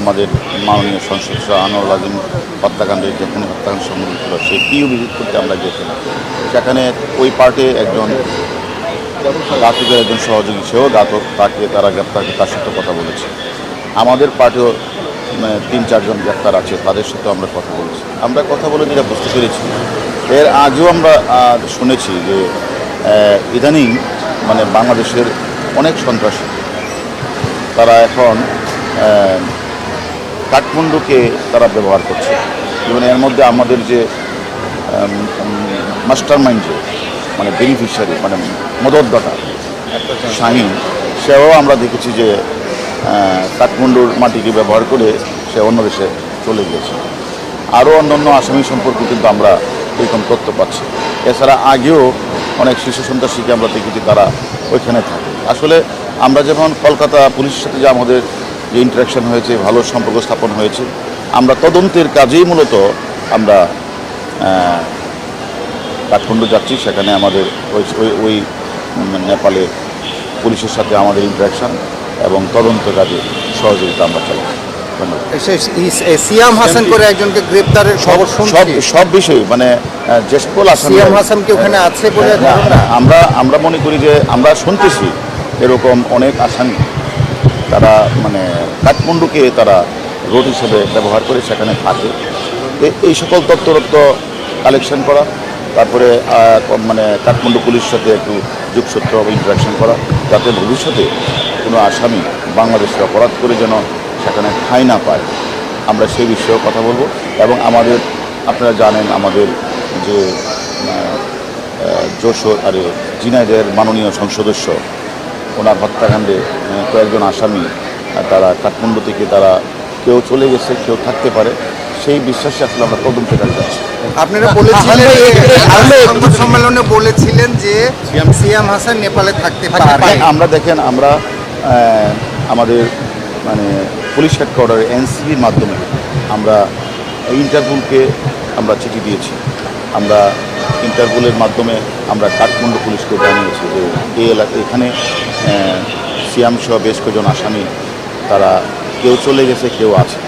আমাদের মাননীয় সংসদ আনোয়ার আজিম হত্যাকাণ্ডের যেখানে হত্যাকাণ্ড সংঘটিত হলো সেই পিউ ভিজিট করতে আমরা গিয়েছিলাম। সেখানে ওই পার্টে একজন ঘাতকের একজন সহযোগী, সেও ঘাতক তাকে তারা গ্রেপ্তার তার সাথে কথা বলেছে। আমাদের পার্টিও তিন, চারজন গ্রেপ্তার আছে, তাদের সাথে আমরা কথা বলেছি। আমরা কথা বলে যেটা বুঝতে পেরেছি, এর আগেও আমরা শুনেছি যে ইদানিং মানে বাংলাদেশের অনেক সন্ত্রাসী, তারা এখন কাঠমান্ডুকে তারা ব্যবহার করছে। যেমন এর মধ্যে আমাদের যে মাস্টার মাইন্ড যে মানে বেনিফিশিয়ারি মানে মদতদাতা শাহিন সেও আমরা দেখেছি যে কাঠমান্ডুর মাটিকে ব্যবহার করে সে অন্য দেশে চলে গিয়েছে। আরও অন্যান্য আসামি সম্পর্কে কিন্তু আমরা এরকম তথ্য পাচ্ছি। এছাড়া আগেও অনেক শিশু সন্ত্রাসীকে আমরা দেখেছি তারা ওইখানে থাকে। আসলে আমরা যেমন কলকাতা পুলিশের সাথে যে আমাদের যে ইন্টারাকশন হয়েছে ভালো সম্পর্ক স্থাপন হয়েছে আমরা তদন্তের কাজেই মূলত আমরা কাঠমান্ডু যাচ্ছি। সেখানে আমাদের ওই ওই ওই নেপালে পুলিশের সাথে আমাদের ইন্টারাকশন এবং তদন্ত কাজে সহযোগিতা আমরা চালাই ধন্যবাদ। সে- ই- এ- সিয়াম হাসান করে একজনকে গ্রেপ্তারের খবর সব বিষয় মানে সিয়াম হাসান কি ওখানে আছে বলে না, আমরা আমরা মনে করি যে আমরা শুনতেছি এরকম অনেক আসামি। তারা মানে কাঠমান্ডুকে তারা রোড হিসেবে ব্যবহার করে সেখানে থাকে। এই সকল তথ্যরত্ব কালেকশন করা, তারপরে মানে কাঠমান্ডু পুলিশের সাথে একটু যোগসূত্র ইন্টারাকশন করা, যাতে ভবিষ্যতে কোনো আসামি বাংলাদেশে অপরাধ করে যেন সেখানে ঠাঁই না পায়। আমরা সেই বিষয়েও কথা বলব এবং আমাদের, আপনারা জানেন আমাদের যে যশোর, আরে, জিনাইদের মাননীয় সংসদস্য ওনার হত্যাকাণ্ডে কয়েকজন আসামি তারা কাঠমান্ডু থেকে তারা কেউ চলে গেছে কেউ থাকতে পারে। সেই বিশ্বাসে আসলে আমরা তদন্ত কাজ যাচ্ছি আপনারা বলেছিলেন সংবাদ সম্মেলনে বলেছিলেন যে সিয়াম হাসান নেপালে থাকতে পারে। আমরা দেখেন আমরা আমাদের মানে পুলিশ হেডকোয়ার্টার এনসিবির মাধ্যমে আমরা ইন্টারপোলকে আমরা চিঠি দিয়েছি। আমরা ইন্টারপোলের মাধ্যমে আমরা কাঠমান্ডু পুলিশকে জানিয়েছি যে এই এলাকা এখানে আহ, সিয়াম সহ বেশ কয়েকজন আসামি তারা কেউ চলে গেছে কেউ আছে।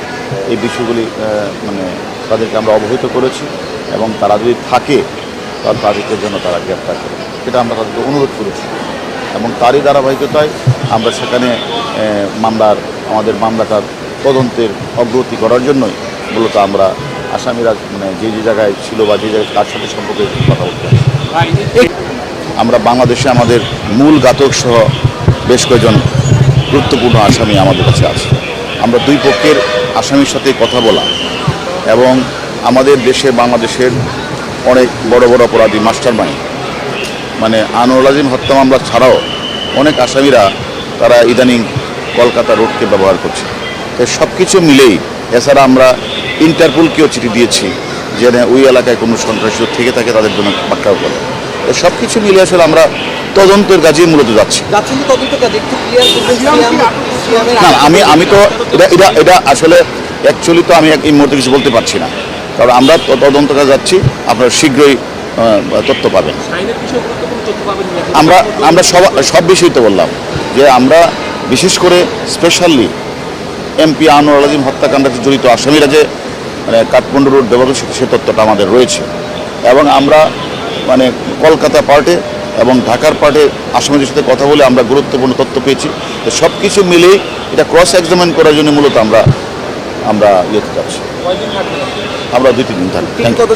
এই বিষয়গুলি মানে তাদেরকে আমরা অবহিত করেছি এবং তারা যদি থাকে তাহলে তাদেরকে জন্য তারা গ্রেপ্তার করে। সেটা আমরা তাদেরকে অনুরোধ করেছি। এবং তারই ধারাবাহিকতায় আমরা সেখানে মামলার আমাদের মামলাটার তদন্তের অগ্রগতি করার জন্যই মূলত আমরা আসামিরা মানে যে যে জায়গায় ছিল বা যে জায়গায় তার সাথে সম্পর্কে কথা বলতে। আমরা বাংলাদেশে আমাদের মূল ঘাতক সহ বেশ কয়েকজন গুরুত্বপূর্ণ আসামি আমাদের কাছে আছে। আমরা দুই পক্ষের আসামির সাথে কথা বলা এবং আমাদের দেশে বাংলাদেশের অনেক বড় বড় অপরাধী মাস্টার মাইন্ড মানে আনোয়ার আজিম হত্যা মামলা ছাড়াও অনেক আসামিরা তারা ইদানিং কলকাতা রোডকে ব্যবহার করছে। তাই সব কিছু মিলেই এছাড়া আমরা ইন্টারপোলকেও চিঠি দিয়েছি যে না, ওই এলাকায় কোনো সন্ত্রাসী থেকে থাকে তাদের জন্য পাকড়াও করে। সব কিছু মিলে আসলে আমরা তদন্তের কাজেই মূলত যাচ্ছি। কাজ? না আমি আমি তো এটা এটা এটা আসলে অ্যাকচুয়ালি তো আমি এক- এই মুহূর্তে কিছু বলতে পারছি না। কারণ আমরা তদন্ত কাজ যাচ্ছি আপনারা শীঘ্রই তথ্য পাবেন। আইনের বিষয়ে গুরুত্বপূর্ণ তথ্য পাবেন আমরা আমরা সব সব বিষয়ই তো বললাম যে আমরা বিশেষ করে স্পেশালি এমপি আনোয়ার আজিম হত্যাকাণ্ডে জড়িত আসামিরা যে মানে কাঠমান্ডু রোড ব্যবহার সে তথ্যটা আমাদের রয়েছে। এবং আমরা মানে কলকাতা পার্টে এবং ঢাকার পার্টে আসামিদের সাথে কথা বলে আমরা গুরুত্বপূর্ণ তথ্য পেয়েছি। তো সব কিছু মিলেই এটা ক্রস এক্সামিন করার জন্য মূলত আমরা আমরা ইয়েতে যাচ্ছি। আমরা দুই তিন দিন থাকি থ্যাংক ইউ